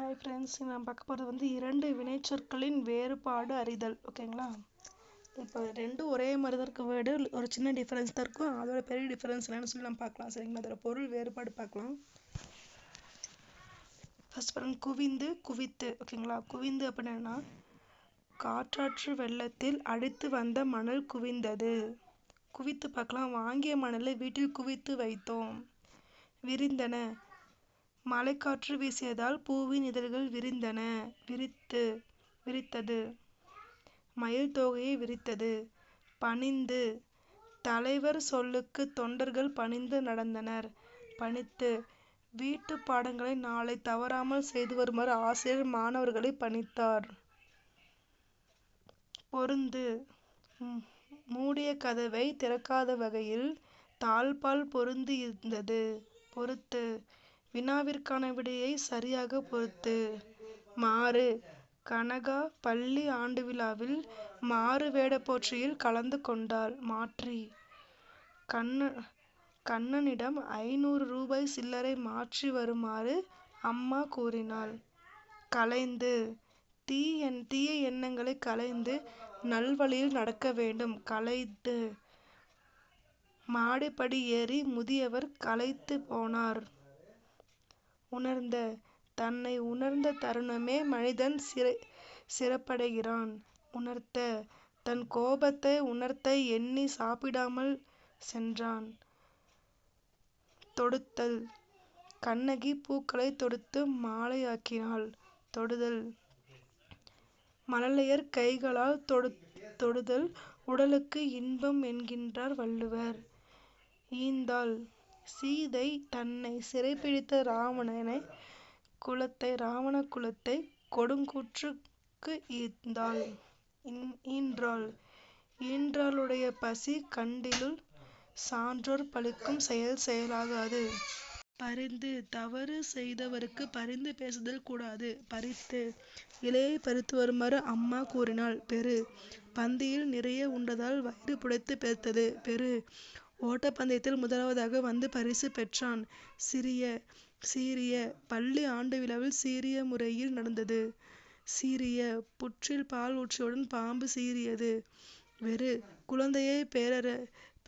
Hi friends நான் பார்க்க போகிறது வந்து இரண்டு வினைச்சொற்களின் வேறுபாடு அறிதல் ஓகேங்களா இப்போ ரெண்டும் ஒரே மாதிரி தான் இருக்க வேர்டு ஒரு சின்ன டிஃப்ரென்ஸ் தான் இருக்கும். அதோட பெரிய டிஃப்ரென்ஸ் என்னன்னு சொல்லி நம்ம பார்க்கலாம். சரிங்களா? அதோட பொருள் வேறுபாடு பார்க்கலாம். ஃபஸ்ட் பாருங்க குவிந்து குவித்து ஓகேங்களா குவிந்து அப்படின்னா காற்றாற்று வெள்ளத்தில் அடித்து வந்த மணல் குவிந்தது. குவித்து பார்க்கலாம். வாங்கிய மணலை வீட்டில் குவித்து வைத்தோம். விரிந்தன. மழைக்காற்று வீசியதால் பூவின் இதழ்கள் விரிந்தன. விரித்து விரித்தது. மயில் தோகையை விரித்தது. பணிந்து தலைவர் சொல்லுக்கு தொண்டர்கள் பணிந்து நடந்தனர். பணித்து வீட்டு பாடங்களை நாளை தவறாமல் செய்து வருமாறு ஆசிரியர் மாணவர்களை பணித்தார். பொருந்து மூடிய கதவை திறக்காத வகையில் தாழ்பால் பொருந்து இருந்தது. பொறுத்து வினாவிற்கான விடையை சரியாக பொறுத்து. மாறு. கனகா பள்ளி ஆண்டு விழாவில் மாறு வேட போற்றியில் கலந்து கொண்டாள். மாற்றி. கண்ண கண்ணனிடம் ஐநூறு ரூபாய் சில்லறை மாற்றி வருமாறு அம்மா கூறினாள். கலைந்து. தீ என் தீய எண்ணங்களை கலைந்து நல்வழியில் நடக்க வேண்டும். கலைத்து. மாடிப்படி ஏறி முதியவர் களைத்து போனார். உணர்ந்த தன்னை உணர்ந்த தருணமே மனிதன் சிறை சிறப்படைகிறான். உணர்த்த தன் கோபத்தை உணர்த்த எண்ணி சாப்பிடாமல் சென்றான். தொடுத்தல். கண்ணகி பூக்களை தொடுத்து மாலையாக்கினாள். தொடுதல். மழலையர் கைகளால் தொடு தொடுதல் உடலுக்கு இன்பம் என்கின்றார் வள்ளுவர். ஈந்தாள். சீதை தன்னை சிறைப்பிடித்த ராவணனை குலத்தை ராவண குலத்தை கொடுங்கூற்றுக்கு ஈந்தாள் ஈன்றாள் ஈன்றாளுடைய பசி கண்டிலுள் சான்றோர் பழிக்கும் செயல் செயலாகாது. பரிந்து தவறு செய்தவருக்கு பரிந்து பேசுதல் கூடாது. பறித்து இலையை பறித்து வருமாறு அம்மா கூறினாள். பெரு பந்தியில் நிறைய உண்டதால் வயிறு புடைத்து பெருத்தது பெரு ஓட்டப்பந்தயத்தில் முதலாவதாக வந்து பரிசு பெற்றான். சிறிய சீரிய பள்ளி ஆண்டு விழாவில் சீரிய முறையில் நடந்தது. சீரிய புற்றில் பால் ஊற்றியவுடன் பாம்பு சீறியது. வெறு குழந்தையை பேரற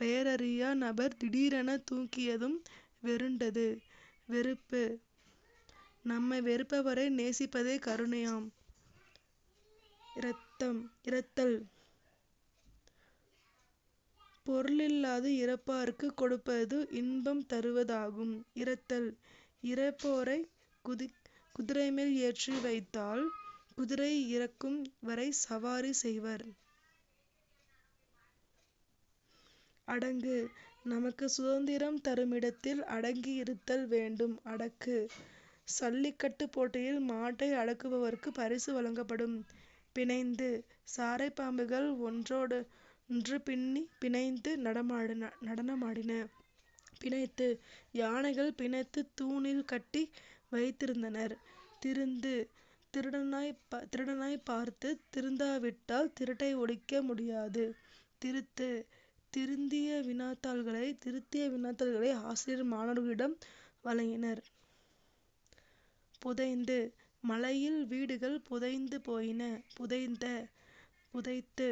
பெயரறியா நபர் திடீரென தூக்கியதும் வெருண்டது வெறுப்பு. நம்மை வெறுப்பவரை நேசிப்பதே கருணையாம். இரத்தம் இரத்தல். பொருளில்லாது இறப்பார்க்கு கொடுப்பது இன்பம் தருவதாகும். இரத்தல். இறப்போரை குதி குதிரை மேல் ஏற்றி வைத்தால் குதிரை இறக்கும் வரை சவாரி செய்வர். அடங்கு. நமக்கு சுதந்திரம் தருமிடத்தில் அடங்கி இருத்தல் வேண்டும். அடக்கு. சல்லிக்கட்டு போட்டியில் மாட்டை அடக்குபவருக்கு பரிசு வழங்கப்படும். பிணைந்து. சாரை பாம்புகள் ஒன்றோடு என்று பின்னி பிணைந்து நடமாடின நடனமாடின. பிணைத்து யானைகள் பிணைத்து தூணில் கட்டி வைத்திருந்தனர். திருந்து திருடனாய் திருடனாய் பார்த்து திருந்தாவிட்டால் திருட்டை ஒழிக்க முடியாது. திருத்து திருந்திய வினாத்தாள்களை திருத்திய வினாத்தாள்களை ஆசிரியர் மாணவர்களிடம் வழங்கினர். புதைந்து மலையில் வீடுகள் புதைந்து போயின. புதைந்த புதைத்து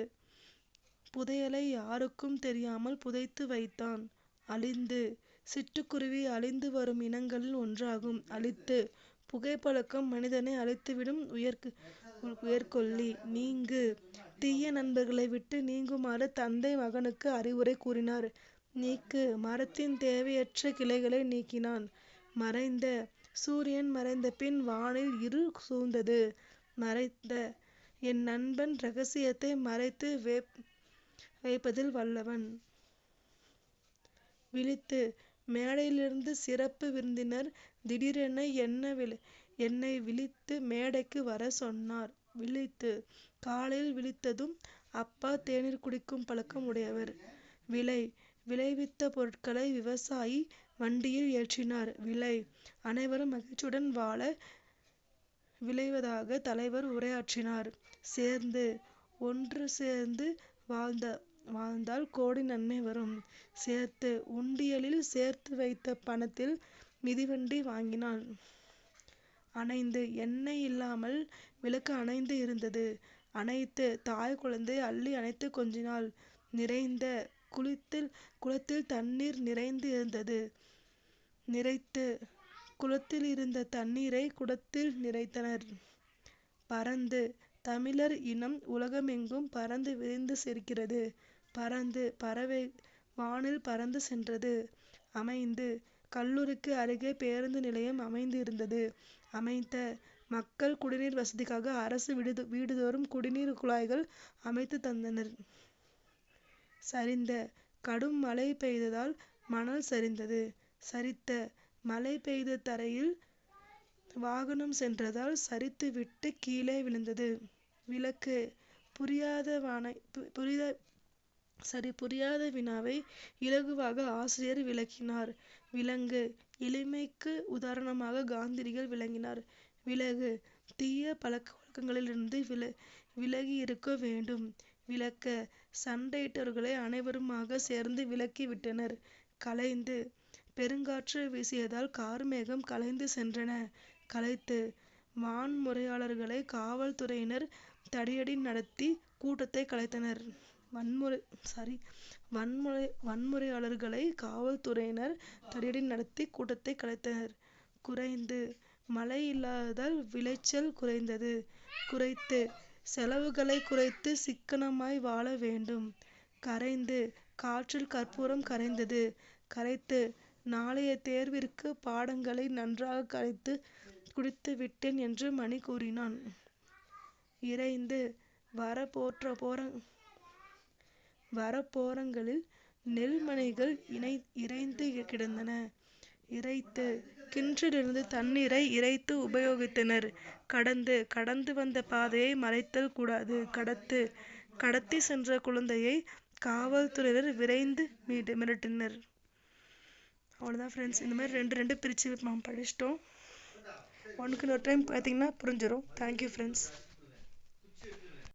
புதையலை யாருக்கும் தெரியாமல் புதைத்து வைத்தான். அழிந்து சிட்டுக்குருவி அழிந்து வரும் இனங்களில் ஒன்றாகும். அழித்து புகைப்பழக்கம் மனிதனை அழித்துவிடும் உயர்கு உயர்கொல்லி. நீங்கு தீய நண்பர்களை விட்டு நீங்குமாறு தந்தை மகனுக்கு அறிவுரை கூறினார். நீக்கு மரத்தின் தேவையற்ற கிளைகளை நீக்கினான். மறைந்த சூரியன் மறைந்த பின் வானில் இரு சூழ்ந்தது. மறைந்த என் நண்பன் ரகசியத்தை மறைத்து வேப் வைப்பதில் வல்லவன். விழித்து மேடையிலிருந்து சிறப்பு விருந்தினர் திடீரென என்ன விழி என்னை விழித்து மேடைக்கு வர சொன்னார். விழித்து காலையில் விழித்ததும் அப்பா தேநீர் குடிக்கும் பழக்கம் உடையவர். விலை விளைவித்த பொருட்களை விவசாயி வண்டியில் ஏற்றினார். விலை அனைவரும் மகிழ்ச்சியுடன் வாழ விளைவதாக தலைவர் உரையாற்றினார். சேர்ந்து ஒன்று சேர்ந்து வாழ்ந்த வாழ்ந்தால் கோடி நன்மை வரும். சேர்த்து உண்டியலில் சேர்த்து வைத்த பணத்தில் மிதிவண்டி வாங்கினாள் அணைந்து எண்ணெய் இல்லாமல் விளக்கு அணைந்து இருந்தது. அணைத்து தாய் குழந்தை அள்ளி அணைத்து கொஞ்சினாள். நிறைந்த குளித்தில் குளத்தில் தண்ணீர் நிறைந்து இருந்தது. நிறைத்து குளத்தில் இருந்த தண்ணீரை குடத்தில் நிறைத்தனர். பறந்து தமிழர் இனம் உலகமெங்கும் பறந்து விரிந்து சிரிக்கிறது பறந்து பறவை வானில் பறந்து சென்றது. அமைந்து கல்லூரிக்கு அருகே பேருந்து நிலையம் அமைந்து இருந்தது. அமைத்த மக்கள் குடிநீர் வசதிக்காக அரசு வீடு வீடுதோறும் குடிநீர் குழாய்கள் அமைத்து தந்தனர். சரிந்த கடும் மழை பெய்ததால் மணல் சரிந்தது. சரித்த மழை பெய்த தரையில் வாகனம் சென்றதால் சரித்து விட்டு கீழே விழுந்தது. விளக்கு புரியாதவானை புரித சரி புரியாத வினாவை இலகுவாக ஆசிரியர் விளக்கினார். விலங்கு எளிமைக்கு உதாரணமாக காந்திரிகள் விளங்கினார். விலகு தீய பழக்க வழக்கங்களிலிருந்து வில விலகி இருக்க வேண்டும். விளக்க சண்டையிட்டவர்களை அனைவருமாக சேர்ந்து விலக்கி விட்டனர். கலைந்து பெருங்காற்று வீசியதால் கார்மேகம் கலைந்து சென்றன. கலைத்து வான்முறையாளர்களை காவல்துறையினர் தடியடி நடத்தி கூட்டத்தை கலைத்தனர். வன்முறை சாரி வன்முறை வன்முறையாளர்களை காவல்துறையினர் தடியடி நடத்தி கூட்டத்தை கலைத்தனர். குறைந்து மழை இல்லாததால் விளைச்சல் குறைந்தது. குறைத்து செலவுகளை குறைத்து சிக்கனமாய் வாழ வேண்டும். கரைந்து காற்றில் கற்பூரம் கரைந்தது. கரைத்து நாளைய தேர்விற்கு பாடங்களை நன்றாக கரைத்து குடித்து விட்டேன் என்று மணி கூறினான். இறைந்து வர போற்ற போற வரப்போரங்களில் நெல்மணிகள் இணை இறைந்து கிடந்தன. இறைத்து கிணற்றிலிருந்து தண்ணீரை இறைத்து உபயோகித்தனர். கடந்து கடந்து வந்த பாதையை மறைத்தல் கூடாது. கடத்து கடத்தி சென்ற குழந்தையை காவல்துறையினர் விரைந்து மீட்டு மிரட்டினர். அவ்வளோதான் ஃப்ரெண்ட்ஸ் இந்த மாதிரி ரெண்டு ரெண்டு பிரித்து நம்ம படிச்சிட்டோம். ஒன்றுக்கு இன்னொரு டைம் பார்த்தீங்கன்னா புரிஞ்சிடும் தேங்க்யூ ஃப்ரெண்ட்ஸ்